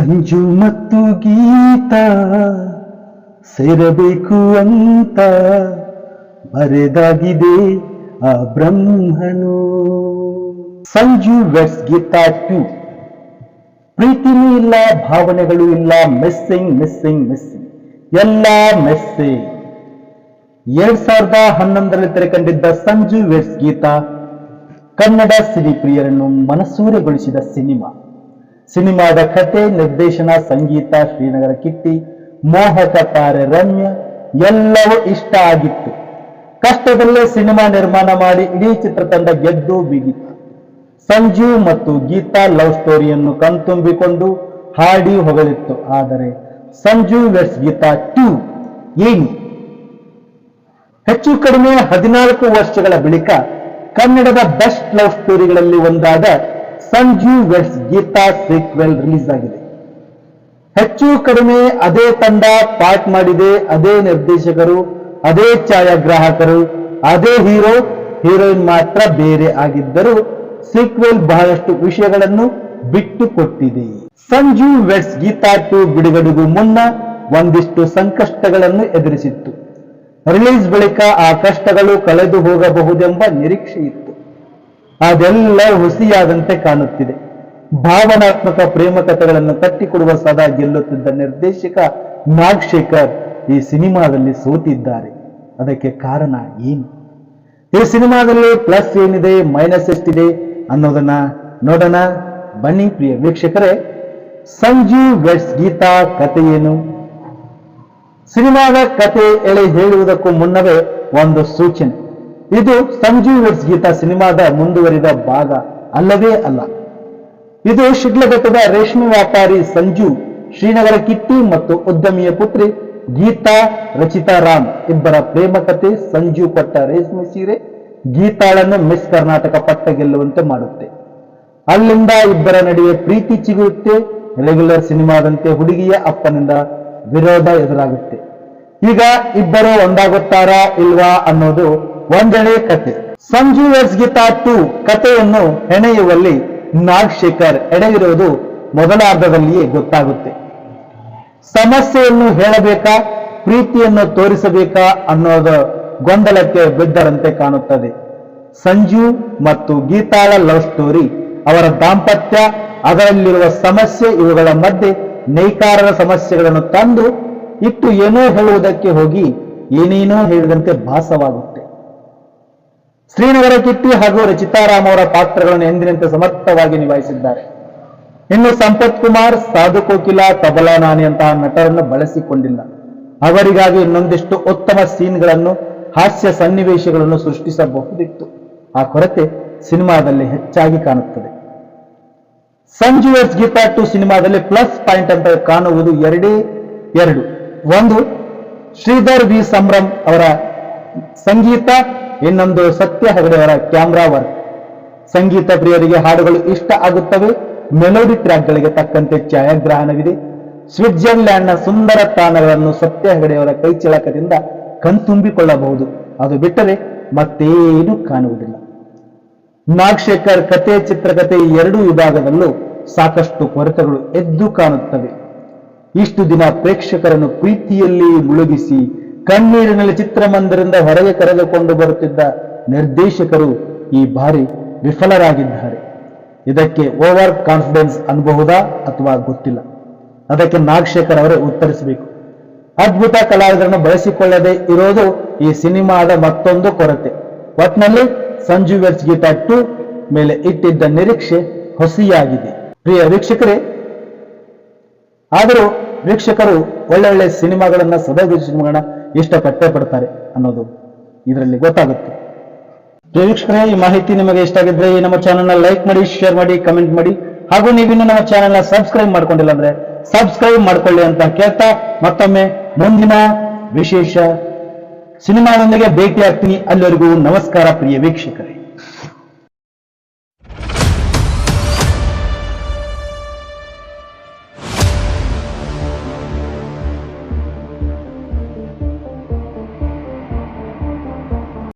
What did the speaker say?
ಸಂಜು ಮತ್ತು ಗೀತ ಸೇರಬೇಕು ಅಂತ ಬರೆದಾಗಿದೆ ಆ ಬ್ರಹ್ಮನು. Sanju weds Geetha two. ಪ್ರೀತಿನೂ ಇಲ್ಲ, ಭಾವನೆಗಳು ಇಲ್ಲ, ಮಿಸ್ಸಿಂಗ್ ಮಿಸ್ಸಿಂಗ್ ಮಿಸ್ಸಿಂಗ್. ಎಲ್ಲ ಮೆಸ್ಸೆ. ಎರಡ್ ಸಾವಿರದ ಹನ್ನೊಂದರಲ್ಲಿ ತೆರೆಕಂಡಿದ್ದ ಸಂಜು ವೆಟ್ಸ್ ಗೀತಾ ಕನ್ನಡ ಸಿನಿ ಪ್ರಿಯರನ್ನು ಮನಸೂರೆಗೊಳಿಸಿದ ಸಿನಿಮಾ. ಸಿನಿಮಾದ ಕಥೆ ನಿರ್ದೇಶನ, ಸಂಗೀತ, ಶ್ರೀನಗರ ಕಿಟ್ಟಿ, ಮೋಹಕ ತಾರೆ ರಮ್ಯ, ಎಲ್ಲವೂ ಇಷ್ಟ ಆಗಿತ್ತು. ಕಷ್ಟದಲ್ಲೇ ಸಿನಿಮಾ ನಿರ್ಮಾಣ ಮಾಡಿ ಇಡೀ ಚಿತ್ರತಂಡ ಗೆದ್ದು ಬಿಗಿತ್ತು. ಸಂಜು ಮತ್ತು ಗೀತಾ ಲವ್ ಸ್ಟೋರಿಯನ್ನು ಕಣ್ತುಂಬಿಕೊಂಡು ಹಾಡಿ ಹೊಗಳಿತ್ತು. ಆದರೆ ಸಂಜು ವೆಟ್ಸ್ ಗೀತಾ ಟೂ ಏನು? ಹೆಚ್ಚು ಕಡಿಮೆ ಹದಿನಾಲ್ಕು ವರ್ಷಗಳ ಬಳಿಕ ಕನ್ನಡದ ಬೆಸ್ಟ್ ಲವ್ ಸ್ಟೋರಿಗಳಲ್ಲಿ ಒಂದಾದ Sanju weds Geetha sequel release ಆಗಿದೆ. ಹೆಚ್ಚು ಕಡಿಮೆ ಅದೇ ತಂಡ ಪಾರ್ಟ್ ಮಾಡಿದೆ, ಅದೇ ನಿರ್ದೇಶಕರು, ಅದೇ ಛಾಯಾಗ್ರಾಹಕರು, ಅದೇ ಹೀರೋ, ಹೀರೋಯಿನ್ ಮಾತ್ರ ಬೇರೆ ಆಗಿದ್ದರೂ ಸೀಕ್ವೆಲ್ ಬಹಳಷ್ಟು ವಿಷಯಗಳನ್ನು ಬಿಟ್ಟು ಕೊಟ್ಟಿದೆ. ಸಂಜು ವೆಟ್ಸ್ ಗೀತಾ ಟು ಬಿಡುಗಡೆಗೂ ಮುನ್ನ ಒಂದಿಷ್ಟು ಸಂಕಷ್ಟಗಳನ್ನು ಎದುರಿಸಿತ್ತು. ರಿಲೀಸ್ ಬಳಿಕ ಆ ಕಷ್ಟಗಳು ಕಳೆದು ಹೋಗಬಹುದೆಂಬ ನಿರೀಕ್ಷೆ ಇತ್ತು. ಅದೆಲ್ಲ ಹುಸಿಯಾದಂತೆ ಕಾಣುತ್ತಿದೆ. ಭಾವನಾತ್ಮಕ ಪ್ರೇಮ ಕಥೆಗಳನ್ನು ಕಟ್ಟಿಕೊಡುವ ಸದಾ ಗೆಲ್ಲುತ್ತಿದ್ದ ನಿರ್ದೇಶಕ ನಾಗಶೇಖರ್ ಈ ಸಿನಿಮಾದಲ್ಲಿ ಸೋತಿದ್ದಾರೆ. ಅದಕ್ಕೆ ಕಾರಣ ಏನು? ಈ ಸಿನಿಮಾದಲ್ಲಿ ಪ್ಲಸ್ ಏನಿದೆ, ಮೈನಸ್ ಎಷ್ಟಿದೆ ಅನ್ನೋದನ್ನ ನೋಡೋಣ. ಬನ್ನಿ ಪ್ರಿಯ ವೀಕ್ಷಕರೇ, ಸಂಜೀವ್ ವೆಟ್ಸ್ ಗೀತಾ ಕತೆ ಏನು? ಸಿನಿಮಾದ ಕತೆ ಎಳೆ ಹೇಳುವುದಕ್ಕೂ ಮುನ್ನವೇ ಒಂದು ಸೂಚನೆ. ಇದು ಸಂಜು ವೆಟ್ಸ್ ಗೀತಾ ಸಿನಿಮಾದ ಮುಂದುವರಿದ ಭಾಗ. ಅಲ್ಲವೇ ಅಲ್ಲ. ಇದು ಶಿಡ್ಲಘಟ್ಟದ ರೇಷ್ಮೆ ವ್ಯಾಪಾರಿ ಸಂಜು, ಶ್ರೀನಗರ ಕಿಟ್ಟಿ ಮತ್ತು ಉದ್ಯಮಿಯ ಪುತ್ರಿ ಗೀತಾ, ರಚಿತಾ ರಾಮ್ ಇಬ್ಬರ ಪ್ರೇಮ ಕಥೆ ಸಂಜು ಕೊಟ್ಟ ರೇಷ್ಮೆ ಸೀರೆ ಗೀತಾಳನ್ನು ಮಿಸ್ ಕರ್ನಾಟಕ ಪಟ್ಟ ಗೆಲ್ಲುವಂತೆ ಮಾಡುತ್ತೆ. ಅಲ್ಲಿಂದ ಇಬ್ಬರ ನಡುವೆ ಪ್ರೀತಿ ಚಿಗುರುತ್ತೆ, ರೆಗ್ಯುಲರ್ ಸಿನಿಮಾದಂತೆ ಹುಡುಗಿಯ ಅಪ್ಪನಿಂದ ವಿರೋಧ ಎದುರಾಗುತ್ತೆ. ಈಗ ಇಬ್ಬರು ಒಂದಾಗುತ್ತಾರಾ ಇಲ್ವಾ ಅನ್ನೋದು ಒಂದೆಳೆ ಕತೆ. ಸಂಜು ವೆಟ್ಸ್ ಗೀತಾ ಟು ಕಥೆಯನ್ನು ಹೆಣೆಯುವಲ್ಲಿ ನಾಗಶೇಖರ್ ಎಣೆಯಿರುವುದು ಮೊದಲಾರ್ಧದಲ್ಲಿಯೇ ಗೊತ್ತಾಗುತ್ತೆ. ಸಮಸ್ಯೆಯನ್ನು ಹೇಳಬೇಕಾ, ಪ್ರೀತಿಯನ್ನು ತೋರಿಸಬೇಕಾ ಅನ್ನೋದ ಗೊಂದಲಕ್ಕೆ ಬಿದ್ದರಂತೆ ಕಾಣುತ್ತದೆ. ಸಂಜು ಮತ್ತು ಗೀತಾಳ ಲವ್ ಸ್ಟೋರಿ ಅವರ ದಾಂಪತ್ಯ, ಅದರಲ್ಲಿರುವ ಸಮಸ್ಯೆ ಇವುಗಳ ಮಧ್ಯೆ ನೇಕಾರರ ಸಮಸ್ಯೆಗಳನ್ನು ತಂದು ಇಟ್ಟು ಏನೋ ಹೇಳುವುದಕ್ಕೆ ಹೋಗಿ ಏನೇನೋ ಹೇಳಿದಂತೆ ಭಾಸವಾಗುತ್ತೆ. ಶ್ರೀನಗರ ಕಿಟ್ಟಿ ಹಾಗೂ ರಚಿತಾರಾಮ್ ಅವರ ಪಾತ್ರಗಳನ್ನು ಎಂದಿನಂತೆ ಸಮರ್ಥವಾಗಿ ನಿಭಾಯಿಸಿದ್ದಾರೆ. ಇನ್ನು ಸಂಪತ್ ಕುಮಾರ್, ಸಾಧು ಕೋಕಿಲ, ತಬಲಾ ನಾನಿಯಂತಹ ನಟರನ್ನು ಬಳಸಿಕೊಂಡಿಲ್ಲ. ಅವರಿಗಾಗಿ ಇನ್ನೊಂದಿಷ್ಟು ಉತ್ತಮ ಸೀನ್ಗಳನ್ನು, ಹಾಸ್ಯ ಸನ್ನಿವೇಶಗಳನ್ನು ಸೃಷ್ಟಿಸಬಹುದಿತ್ತು. ಆ ಕೊರತೆ ಸಿನಿಮಾದಲ್ಲಿ ಹೆಚ್ಚಾಗಿ ಕಾಣುತ್ತದೆ. ಸಂಜು ಎಸ್ ಗೀತಾ ಟು ಸಿನಿಮಾದಲ್ಲಿ ಪ್ಲಸ್ ಪಾಯಿಂಟ್ ಅಂತ ಕಾಣುವುದು ಎರಡೇ ಎರಡು. ಒಂದು, ಶ್ರೀಧರ್ ವಿ ಸಂಭ್ರಮ್ ಅವರ ಸಂಗೀತ ಇನ್ನೊಂದು ಸತ್ಯ ಹೆಗಡೆಯವರ ಕ್ಯಾಮ್ರಾ ವರ್ಕ್ ಸಂಗೀತ ಪ್ರಿಯರಿಗೆ ಹಾಡುಗಳು ಇಷ್ಟ ಆಗುತ್ತವೆ. ಮೆಲೋಡಿ ಟ್ರ್ಯಾಕ್ಗಳಿಗೆ ತಕ್ಕಂತೆ ಛಾಯಾಗ್ರಹಣವಿದೆ. ಸ್ವಿಟ್ಜರ್ಲ್ಯಾಂಡ್ನ ಸುಂದರ ತಾಣಗಳನ್ನು ಸತ್ಯ ಹೆಗಡೆಯವರ ಕೈಚಳಕದಿಂದ ಕಣ್ತುಂಬಿಕೊಳ್ಳಬಹುದು ಅದು ಬಿಟ್ಟರೆ ಮತ್ತೇನು ಕಾಣುವುದಿಲ್ಲ. ನಾಗಶೇಖರ್ ಕತೆ ಚಿತ್ರಕಥೆ ಈ ಎರಡೂ ವಿಭಾಗದಲ್ಲೂ ಸಾಕಷ್ಟು ಕೊರತೆಗಳು ಎದ್ದು ಕಾಣುತ್ತವೆ. ಇಷ್ಟು ದಿನ ಪ್ರೇಕ್ಷಕರನ್ನು ಪ್ರೀತಿಯಲ್ಲಿ ಮುಳುಗಿಸಿ ಕಣ್ಣೀರಿನಲ್ಲಿ ಚಿತ್ರಮಂದಿರದಿಂದ ಹೊರಗೆ ಕರೆದುಕೊಂಡು ಬರುತ್ತಿದ್ದ ನಿರ್ದೇಶಕರು ಈ ಬಾರಿ ವಿಫಲರಾಗಿದ್ದಾರೆ. ಇದಕ್ಕೆ ಓವರ್ ಕಾನ್ಫಿಡೆನ್ಸ್ ಅನ್ಬಹುದಾ ಅಥವಾ ಗೊತ್ತಿಲ್ಲ. ಅದಕ್ಕೆ ನಾಗಶೇಖರ್ ಅವರೇ ಉತ್ತರಿಸಬೇಕು. ಅದ್ಭುತ ಕಲಾವಿದರನ್ನು ಬಳಸಿಕೊಳ್ಳದೆ ಇರೋದು ಈ ಸಿನಿಮಾದ ಮತ್ತೊಂದು ಕೊರತೆ. ಒಟ್ನಲ್ಲಿ ಸಂಜು ವೆಟ್ಸ್ ಗೀತಾ ಟು ಮೇಲೆ ಇಟ್ಟಿದ್ದ ನಿರೀಕ್ಷೆ ಹೊಸಿಯಾಗಿದೆ. ಪ್ರಿಯ ವೀಕ್ಷಕರೇ, ಆದರೂ ವೀಕ್ಷಕರು ಒಳ್ಳೊಳ್ಳೆ ಸಿನಿಮಾಗಳನ್ನ ಸದಾ ಸಿನಿಮಾಗಳನ್ನ ಇಷ್ಟಪಟ್ಟೇ ಪಡ್ತಾರೆ ಅನ್ನೋದು ಇದರಲ್ಲಿ ಗೊತ್ತಾಗುತ್ತೆ. ಪ್ರೇಕ್ಷಕರೇ, ಈ ಮಾಹಿತಿ ನಿಮಗೆ ಇಷ್ಟ ಆಗಿದ್ರೆ ಈ ನಮ್ಮ ಚಾನಲ್ನ ಲೈಕ್ ಮಾಡಿ ಶೇರ್ ಮಾಡಿ ಕಮೆಂಟ್ ಮಾಡಿ. ಹಾಗೂ ನೀವಿನ್ನು ನಮ್ಮ ಚಾನಲ್ನ ಸಬ್ಸ್ಕ್ರೈಬ್ ಮಾಡ್ಕೊಂಡಿಲ್ಲ ಅಂದ್ರೆ ಸಬ್ಸ್ಕ್ರೈಬ್ ಮಾಡ್ಕೊಳ್ಳಿ ಅಂತ ಕೇಳ್ತಾ ಮತ್ತೊಮ್ಮೆ ಮುಂದಿನ ವಿಶೇಷ ಸಿನಿಮಾದೊಂದಿಗೆ ಭೇಟಿ ಆಗ್ತೀನಿ ಅಲ್ಲಿವರೆಗೂ ನಮಸ್ಕಾರ ಪ್ರಿಯ ವೀಕ್ಷಕರೇ.